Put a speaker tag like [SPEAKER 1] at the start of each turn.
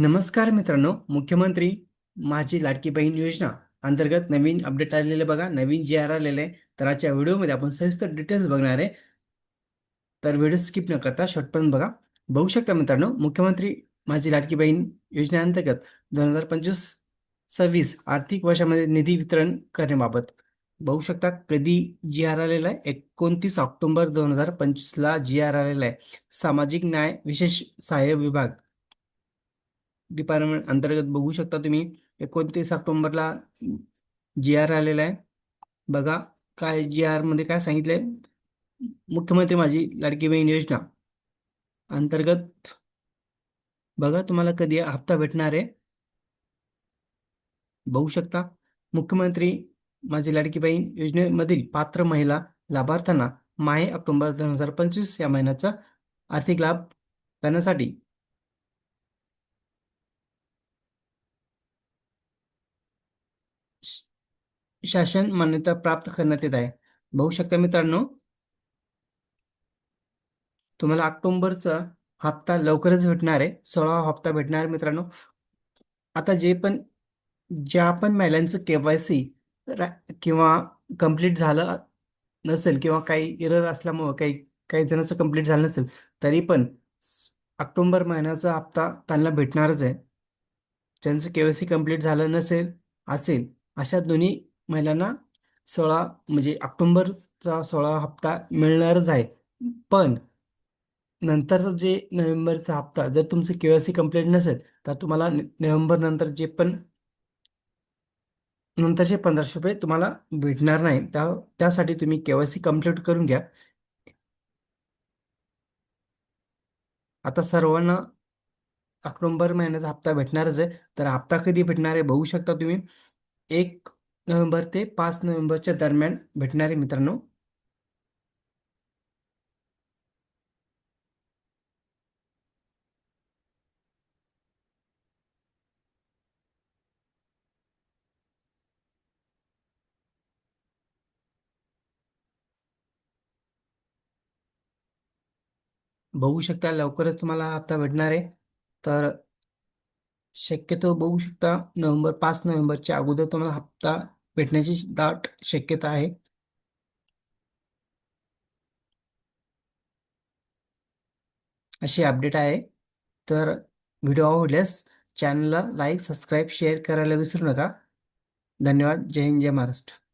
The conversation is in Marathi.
[SPEAKER 1] नमस्कार मित्रांनो मुख्यमंत्री माझी लाडकी बहीण योजना अंतर्गत नवीन अपडेट आलेले बघा नवीन जी आर आलेले आहे तर आजच्या व्हिडिओमध्ये आपण सविस्तर डिटेल्स बघणार आहे. तर व्हिडिओ स्किप न करता शॉर्टपर्यंत बघा. बघू शकता मित्रांनो मुख्यमंत्री माझी लाडकी बहीण योजनेअंतर्गत दोन हजार पंचवीस सव्वीस आर्थिक वर्षामध्ये निधी वितरण करण्याबाबत बघू शकता कधी जी आर आलेला आहे एकोणतीस ऑक्टोबर दोन हजार पंचवीसला जी आर आलेला आहे. सामाजिक न्याय विशेष सहाय्य विभाग. डिपार्टमेंट अंतर्गत बघू शकता तुम्ही. एकोणतीस ऑक्टोंबरला जी आर आलेला आहे. बघा काय जी आरमध्ये काय काय सांगितलंय? मुख्यमंत्री माझी लाडकी बहीण योजना अंतर्गत. बघा तुम्हाला कधी हप्ता भेटणार आहे? बघू शकता. मुख्यमंत्री माझी लाडकी बहीण योजनेमधील पात्र महिला लाभार्थ्यांना माहे ऑक्टोबर दोन हजार पंचवीस या महिन्याचा आर्थिक लाभ करण्यासाठी शासन मान्यता प्राप्त करण्यात येत आहे. बघू शकता मित्रांनो तुम्हाला ऑक्टोबरचा हप्ता लवकरच भेटणार आहे. सोळावा हप्ता भेटणार आहे मित्रांनो. आता जे पण ज्या पण महिलांचं के वाय सी किंवा कंप्लीट झालं नसेल किंवा काही एरर असल्यामुळं काही काही जणांचं कंप्लीट झालं नसेल तरी पण ऑक्टोबर महिन्याचा हप्ता त्यांना भेटणारच आहे. ज्यांचं के वाय सी कंप्लीट झालं नसेल असेल अशा दोन्ही महिलांना सोळा म्हणजे ऑक्टोंबरचा सोळा हप्ता मिळणारच आहे. पण नंतरचा जे नोव्हेंबरचा हप्ता जर तुमचं के वाय सी कंप्लीट नसेल तर तुम्हाला नोव्हेंबर नंतर जे पण नंतरचे पंधराशे रुपये तुम्हाला भेटणार नाही. त्या त्यासाठी तुम्ही के वाय सी कंप्लीट करून घ्या. आता सर्वांना ऑक्टोंबर महिन्याचा हप्ता भेटणारच आहे. तर हप्ता कधी भेटणार आहे बघू शकता तुम्ही. एक नोव्हेंबर ते पाच नोव्हेंबरच्या दरम्यान भेटणारे मित्रांनो. बघू शकता लवकरच तुम्हाला हप्ता भेटणार आहे. तर शक्यतो बघू शकता नोव्हेंबर पाच नोव्हेंबरच्या अगोदर तुम्हाला हप्ता भेटण्याची दाट शक्यता आहे. अशी अपडेट आहे. तर व्हिडिओ आवडल्यास चॅनलला लाईक सबस्क्राईब शेअर करायला विसरू नका. धन्यवाद. जय हिंद जय महाराष्ट्र.